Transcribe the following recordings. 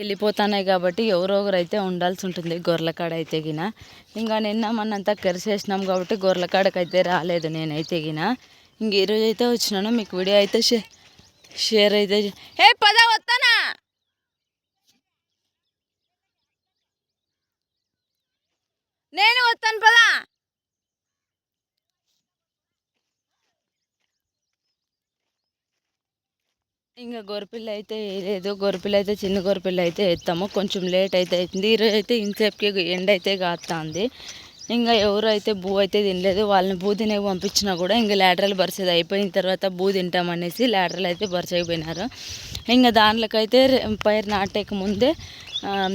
వెళ్ళిపోతున్నాయి కాబట్టి ఎవరో ఒకరు అయితే ఉండాల్సి ఉంటుంది గొర్రెల కాడ అయితే గిన. ఇంకా నిన్న మనంతా కరిసేసినాం కాబట్టి గొర్రెలకాడకు అయితే రాలేదు నేనైతే గిన. ఇంక ఈరోజు అయితే వచ్చినాను మీకు వీడియో అయితే షే- షేర్ అయితే ఏ పద వస్తానా నేను వస్తాను పదా. ఇంకా గొరపిల్ల అయితే లేదు. గొరపిల్ల అయితే చిన్న గొరపిల్ల అయితే ఎత్తాము. కొంచెం లేట్ అయితే అవుతుంది ఈరోజు అయితే ఇంతసేపుకి ఎండ అయితే కాస్తుంది ఇంకా ఎవరు అయితే బూ అయితే తినలేదు వాళ్ళని బూ తినే పంపించినా కూడా ఇంకా లాటరల్ బరిసేది అయిపోయిన తర్వాత బూ తింటామనేసి లాటరల్ అయితే బరిసైపోయినారు ఇంకా దాంట్లోకైతే పైరు నాటేక ముందే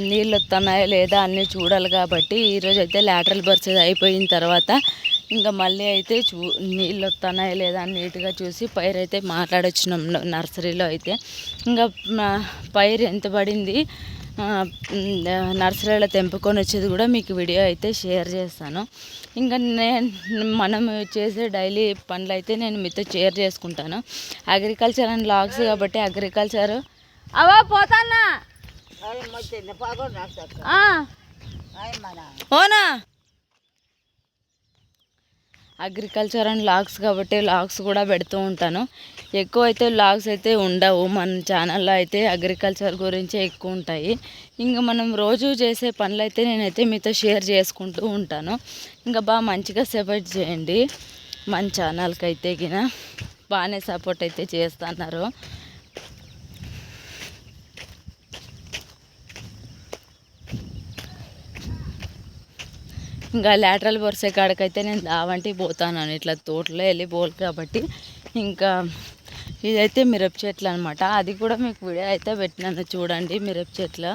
నీళ్ళు వస్తున్నాయా లేదా అన్నీ చూడాలి కాబట్టి ఈరోజు అయితే లాటరల్ బరిసేది అయిపోయిన తర్వాత ఇంకా మళ్ళీ అయితే చూ నీళ్ళు వస్తున్నాయా లేదా అని నీట్గా చూసి పైరు అయితే మాట్లాడొచ్చినాం నర్సరీలో అయితే. ఇంకా పైరు ఎంత పడింది నర్సరీలో తెంపుకొని వచ్చేది కూడా మీకు వీడియో అయితే షేర్ చేస్తాను. ఇంకా నేను మనం చేసే డైలీ పనులు అయితే నేను మీతో షేర్ చేసుకుంటాను. అగ్రికల్చర్ అండ్ లాగ్స్ కాబట్టి అగ్రికల్చర్. అవా పోతానా. ఓనా అగ్రికల్చర్ అండ్ లాగ్స్ కాబట్టి లాగ్స్ కూడా పెడుతూ ఉంటాను. ఎక్కువ అయితే లాగ్స్ అయితే ఉండవు. మన ఛానల్లో అయితే అగ్రికల్చర్ గురించే ఎక్కువ ఉంటాయి. ఇంకా మనం రోజు చేసే పనులు అయితే నేనైతే మీతో షేర్ చేసుకుంటూ ఉంటాను. ఇంకా బాగా మంచిగా సపోర్ట్ చేయండి. మన ఛానల్కి అయితే గిన బాగానే సపోర్ట్ అయితే చేస్తున్నారు. ఇంకా లాటరల్ వరుసే కాడకైతే నేను దావంటి పోతాను ఇట్లా తోటలో వెళ్ళి పోలు కాబట్టి ఇంకా ఇదైతే మిరప చెట్లు అనమాట అది కూడా మీకు వీడియో అయితే పెట్టినాను. చూడండి మిరప చెట్లు.